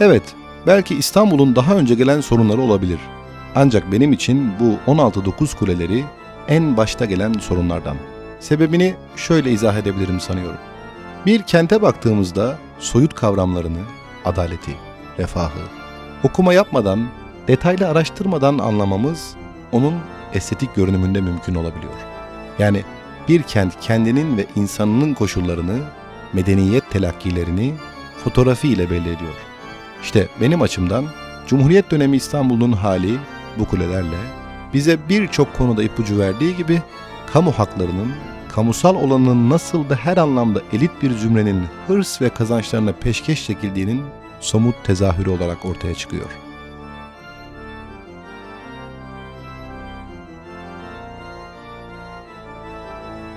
Evet, belki İstanbul'un daha önce gelen sorunları olabilir. Ancak benim için bu 16-9 kuleleri en başta gelen sorunlardan. Sebebini şöyle izah edebilirim sanıyorum. Bir kente baktığımızda soyut kavramlarını, adaleti, refahı, okuma yapmadan, detaylı araştırmadan anlamamız onun estetik görünümünde mümkün olabiliyor. Yani bir kent kendinin ve insanının koşullarını, medeniyet telakkilerini fotoğrafı ile belli ediyor. İşte benim açımdan Cumhuriyet dönemi İstanbul'un hali bu kulelerle bize birçok konuda ipucu verdiği gibi kamu haklarının, kamusal olanın nasıl da her anlamda elit bir zümrenin hırs ve kazançlarına peşkeş çekildiğinin somut tezahürü olarak ortaya çıkıyor.